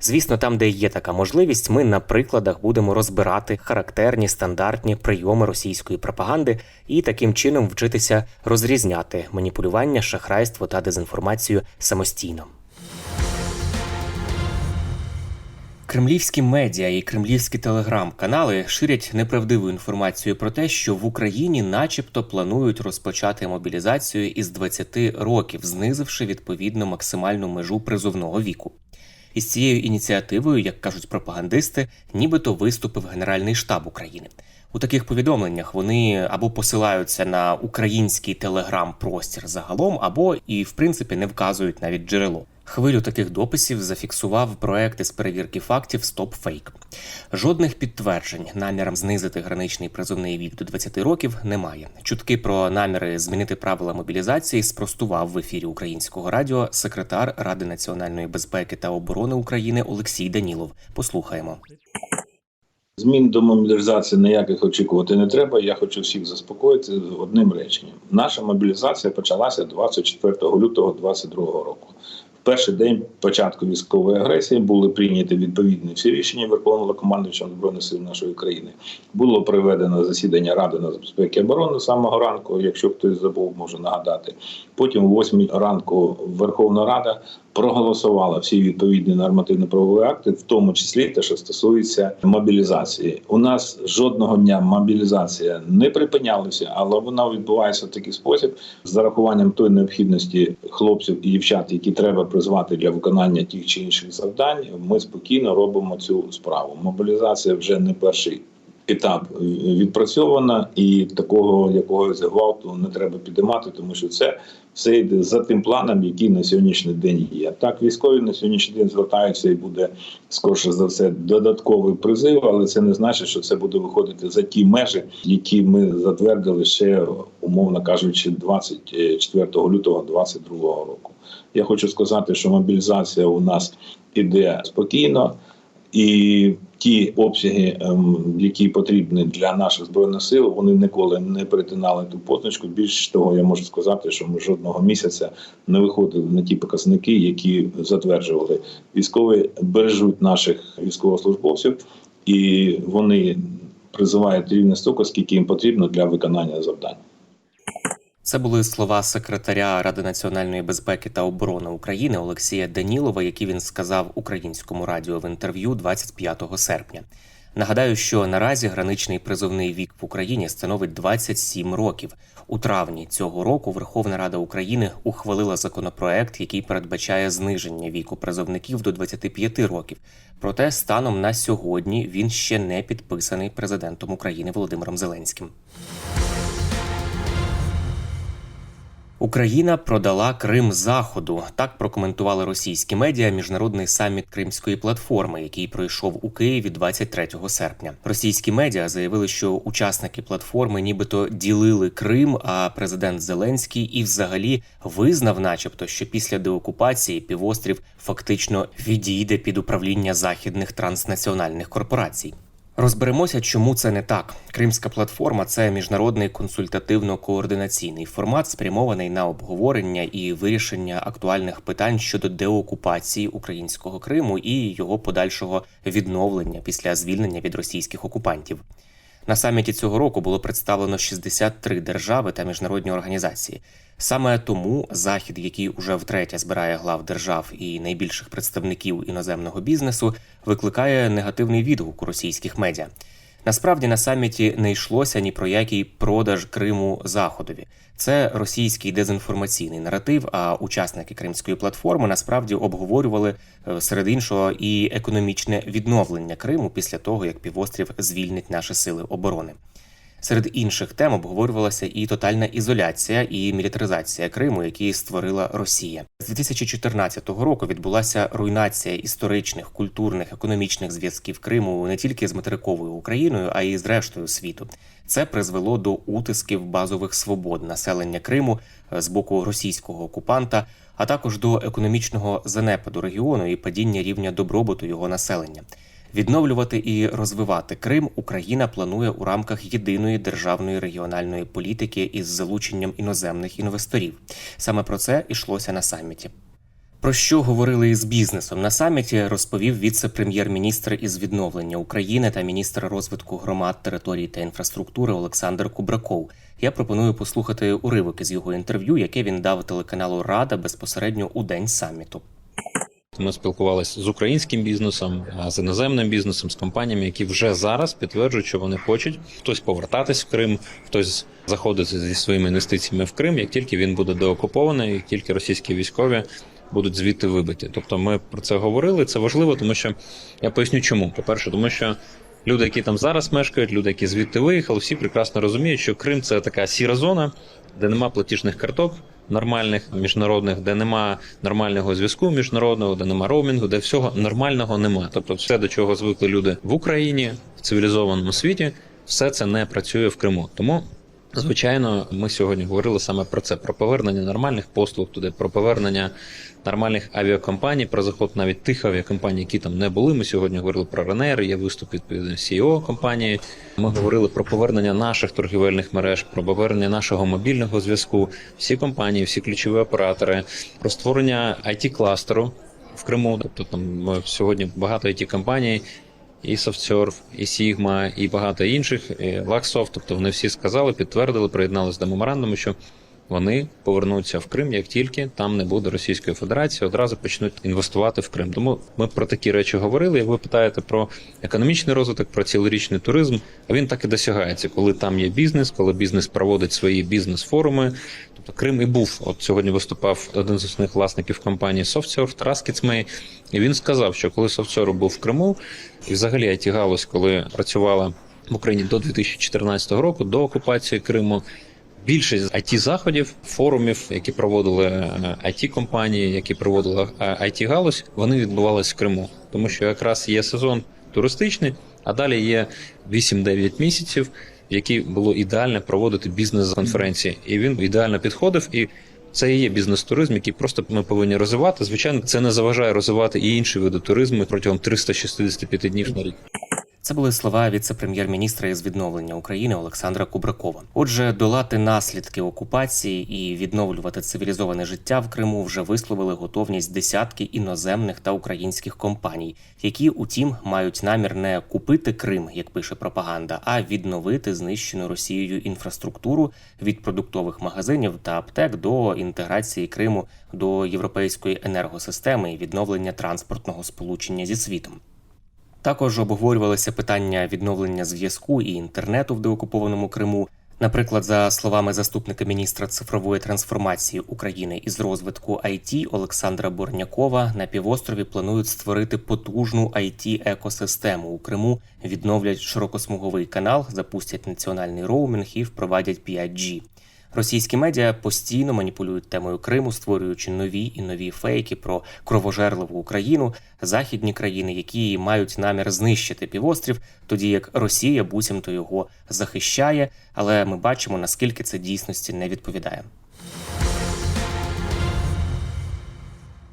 Звісно, там, де є така можливість, ми на прикладах будемо розбирати характерні стандартні прийоми російської пропаганди і таким чином вчитися розрізняти маніпулювання, шахрайство та дезінформацію самостійно. Кремлівські медіа і кремлівські телеграм-канали ширять неправдиву інформацію про те, що в Україні, начебто, планують розпочати мобілізацію із 20 років, знизивши відповідно максимальну межу призовного віку. Із цією ініціативою, як кажуть пропагандисти, нібито виступив Генеральний штаб України. У таких повідомленнях вони або посилаються на український телеграм-простір загалом, або і в принципі не вказують навіть джерело. Хвилю таких дописів зафіксував проект із перевірки фактів StopFake. Жодних підтверджень намірам знизити граничний призовний вік до 20 років немає. Чутки про наміри змінити правила мобілізації спростував в ефірі українського радіо секретар Ради національної безпеки та оборони України Олексій Данілов. Послухаємо. Змін до мобілізації ніяких очікувати не треба. Я хочу всіх заспокоїти одним реченням. Наша мобілізація почалася 24 лютого 2022 року. Перший день початку військової агресії були прийняті відповідні всі рішення Верховного командуючого збройних сил нашої країни. Було проведено засідання Ради нацбезпеки і оборони самого ранку. Якщо хтось забув, можу нагадати. Потім о 8 ранку Верховна Рада проголосувала всі відповідні нормативно-правові акти, в тому числі те, що стосується мобілізації. У нас жодного дня мобілізація не припинялася, але вона відбувається в такий спосіб з зарахуванням тої необхідності хлопців і дівчат, які треба призвати для виконання тих чи інших завдань. Ми спокійно робимо цю справу. Мобілізація вже не перший. Етап відпрацьована, і такого якогось гвалту не треба підіймати, тому що це все йде за тим планом, який на сьогоднішній день є. Так, військові на сьогоднішній день звертаються і буде скорше за все додатковий призив, але це не значить, що це буде виходити за ті межі, які ми затвердили ще умовно кажучи, 24 лютого 2022 року. Я хочу сказати, що мобілізація у нас іде спокійно. І ті обсяги, ем, які потрібні для наших збройних сил, вони ніколи не перетинали ту позначку. Більш того, я можу сказати, що ми жодного місяця не виходили на ті показники, які затверджували. Військові бережуть наших військовослужбовців, і вони призивають рівне стільки, скільки їм потрібно для виконання завдань. Це були слова секретаря Ради національної безпеки та оборони України Олексія Данілова, які він сказав українському радіо в інтерв'ю 25 серпня. Нагадаю, що наразі граничний призовний вік в Україні становить 27 років. У травні цього року Верховна Рада України ухвалила законопроект, який передбачає зниження віку призовників до 25 років. Проте станом на сьогодні він ще не підписаний президентом України Володимиром Зеленським. Україна продала Крим Заходу. Так прокоментували російські медіа міжнародний саміт Кримської платформи, який пройшов у Києві 23 серпня. Російські медіа заявили, що учасники платформи нібито ділили Крим. А президент Зеленський і, взагалі, визнав, начебто, що після деокупації півострів фактично відійде під управління західних транснаціональних корпорацій. Розберемося, чому це не так. Кримська платформа це міжнародний консультативно-координаційний формат, спрямований на обговорення і вирішення актуальних питань щодо деокупації українського Криму і його подальшого відновлення після звільнення від російських окупантів. На саміті цього року було представлено 63 держави та міжнародні організації. Саме тому захід, який уже втретє збирає глав держав і найбільших представників іноземного бізнесу, викликає негативний відгук у російських медіа. Насправді на саміті не йшлося ні про який продаж Криму Заходові. Це російський дезінформаційний наратив. А учасники кримської платформи насправді обговорювали е, серед іншого і економічне відновлення Криму після того, як півострів звільнить наші сили оборони. Серед інших тем обговорювалася і тотальна ізоляція і мілітаризація Криму, які створила Росія. З 2014 року відбулася руйнація історичних, культурних, економічних зв'язків Криму не тільки з материковою Україною, а й з рештою світу. Це призвело до утисків базових свобод населення Криму е, з боку російського окупанта, а також до економічного занепаду регіону і падіння рівня добробуту його населення. Відновлювати і розвивати Крим Україна планує у рамках єдиної державної регіональної політики із залученням іноземних інвесторів. Саме про це йшлося на саміті. Про що говорили із бізнесом на саміті, розповів віце-прем'єр-міністр із відновлення України та міністр розвитку громад, територій та інфраструктури Олександр Кубраков. Я пропоную послухати уривок із його інтерв'ю, яке він дав телеканалу Рада безпосередньо у день саміту. Ми спілкувалися з українським бізнесом, з іноземним бізнесом, з компаніями, які вже зараз підтверджують, що вони хочуть хтось повертатись в Крим, хтось заходити зі своїми інвестиціями в Крим, як тільки він буде деокупований, як тільки російські військові будуть звідти вибиті. Тобто, ми про це говорили. Це важливо, тому що я поясню, чому. По перше, тому що. Люди, які там зараз мешкають, люди, які звідти виїхали, всі прекрасно розуміють, що Крим це така сіра зона, де нема платіжних карток нормальних міжнародних, де нема нормального зв'язку міжнародного, де нема роумінгу, де всього нормального нема. Тобто, все, до чого звикли люди в Україні в цивілізованому світі, все це не працює в Криму. Тому. Звичайно, ми сьогодні говорили саме про це: про повернення нормальних послуг туди, про повернення нормальних авіакомпаній, про заход навіть тих авіакомпаній, які там не були. Ми сьогодні говорили про Ryanair, є виступ відповідно CEO компанії. Ми говорили про повернення наших торгівельних мереж, про повернення нашого мобільного зв'язку. Всі компанії, всі ключові оператори, про створення it кластеру в Криму. Тобто там сьогодні багато it компаній. І SoftServe, і Sigma, і багато інших, і Luxoft, тобто вони всі сказали, підтвердили, приєдналися до меморандуму, що вони повернуться в Крим, як тільки там не буде Російської Федерації, одразу почнуть інвестувати в Крим. Тому ми про такі речі говорили. Як ви питаєте про економічний розвиток, про цілорічний туризм, а він так і досягається, коли там є бізнес, коли бізнес проводить свої бізнес-форуми. Тобто Крим і був. От сьогодні виступав один з основних власників компанії SoftServe, Тарас Кіцмей, і він сказав, що коли SoftServe був в Криму, і взагалі it галузь, коли працювала в Україні до 2014 року, до окупації Криму. Більшість it заходів, форумів, які проводили it компанії, які проводили it галузь, вони відбувалися в Криму, тому що якраз є сезон туристичний, а далі є 8-9 місяців, в які було ідеально проводити бізнес-конференції, і він ідеально підходив і. Це і є бізнес-туризм, який просто ми повинні розвивати. Звичайно, це не заважає розвивати і інші види туризму протягом 365 днів на рік. Це були слова віце-прем'єр-міністра із відновлення України Олександра Кубракова. Отже, долати наслідки окупації і відновлювати цивілізоване життя в Криму вже висловили готовність десятки іноземних та українських компаній, які, утім, мають намір не купити Крим, як пише пропаганда, а відновити знищену Росією інфраструктуру від продуктових магазинів та аптек до інтеграції Криму до європейської енергосистеми і відновлення транспортного сполучення зі світом. Також обговорювалися питання відновлення зв'язку і інтернету в деокупованому Криму. Наприклад, за словами заступника міністра цифрової трансформації України із розвитку IT Олександра Борнякова, на півострові планують створити потужну it екосистему у Криму, відновлять широкосмуговий канал, запустять національний роумінг і впровадять 5G. Російські медіа постійно маніпулюють темою Криму, створюючи нові і нові фейки про кровожерливу Україну, західні країни, які мають намір знищити півострів, тоді як Росія буцімто його захищає. Але ми бачимо наскільки це дійсності не відповідає.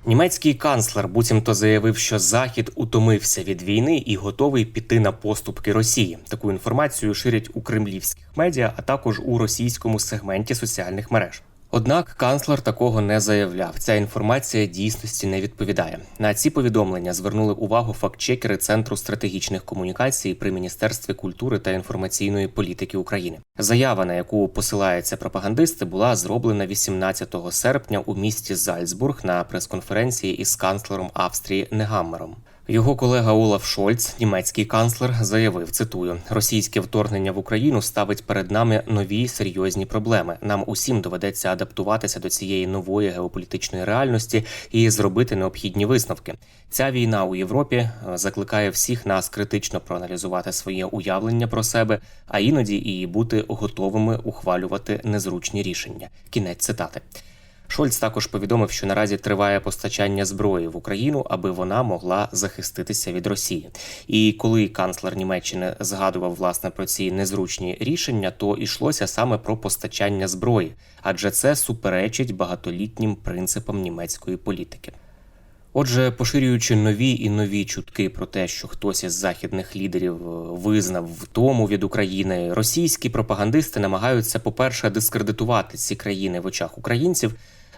Німецький канцлер буцімто заявив, що Захід утомився від війни і готовий піти на поступки Росії. Таку інформацію ширять у кремлівських медіа, а також у російському сегменті соціальних мереж. Однак канцлер такого не заявляв. Ця інформація дійсності не відповідає. На ці повідомлення звернули увагу фактчекери Центру стратегічних комунікацій при міністерстві культури та інформаційної політики України. Заява, на яку посилаються пропагандисти, була зроблена 18 серпня у місті Зальцбург на прес-конференції із канцлером Австрії Негаммером. Його колега Олаф Шольц, німецький канцлер, заявив: цитую: російське вторгнення в Україну ставить перед нами нові серйозні проблеми. Нам усім доведеться адаптуватися до цієї нової геополітичної реальності і зробити необхідні висновки. Ця війна у Європі е, закликає всіх нас критично проаналізувати своє уявлення про себе, а іноді і бути готовими ухвалювати незручні рішення. Кінець цитати. Шольц також повідомив, що наразі триває постачання зброї в Україну, аби вона могла захиститися від Росії. І коли канцлер Німеччини згадував власне про ці незручні рішення, то йшлося саме про постачання зброї, адже це суперечить багатолітнім принципам німецької політики. Отже, поширюючи нові і нові чутки про те, що хтось із західних лідерів е, визнав втому від України, російські пропагандисти намагаються, по-перше, дискредитувати ці країни в очах українців,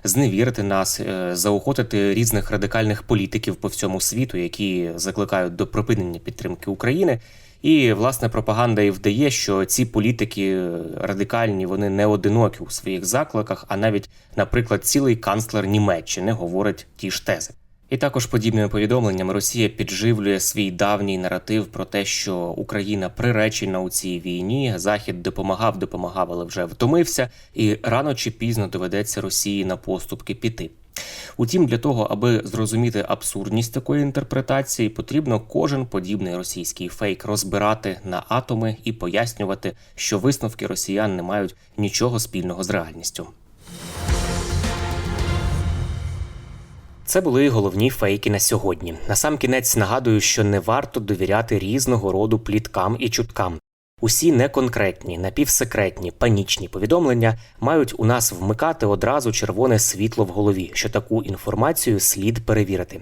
зневірити нас, е, заохотити різних радикальних політиків по всьому світу, які закликають до припинення підтримки України. І власне пропаганда і вдає, що ці політики радикальні вони не одинокі у своїх закликах, а навіть, наприклад, цілий канцлер Німеччини говорить ті ж тези. І також подібними повідомленнями Росія підживлює свій давній наратив про те, що Україна приречена у цій війні. Захід допомагав, допомагав, але вже втомився, і рано чи пізно доведеться Росії на поступки піти. Утім, для того, аби зрозуміти абсурдність такої інтерпретації, потрібно кожен подібний російський фейк розбирати на атоми і пояснювати, що висновки росіян не мають нічого спільного з реальністю. Це були головні фейки на сьогодні. Насамкінець нагадую, що не варто довіряти різного роду пліткам і чуткам. Усі неконкретні, напівсекретні, панічні повідомлення мають у нас вмикати одразу червоне світло в голові, що таку інформацію слід перевірити.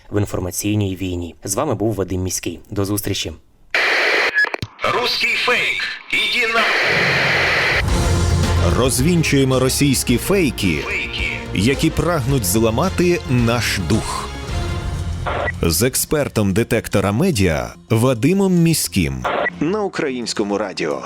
в інформаційній війні. З вами був Вадим Міський. До зустрічі. Русский фейк. Иди на... Розвінчуємо російські фейки, Фейки. які прагнуть зламати наш дух. З експертом детектора медіа Вадимом Міським на українському радіо.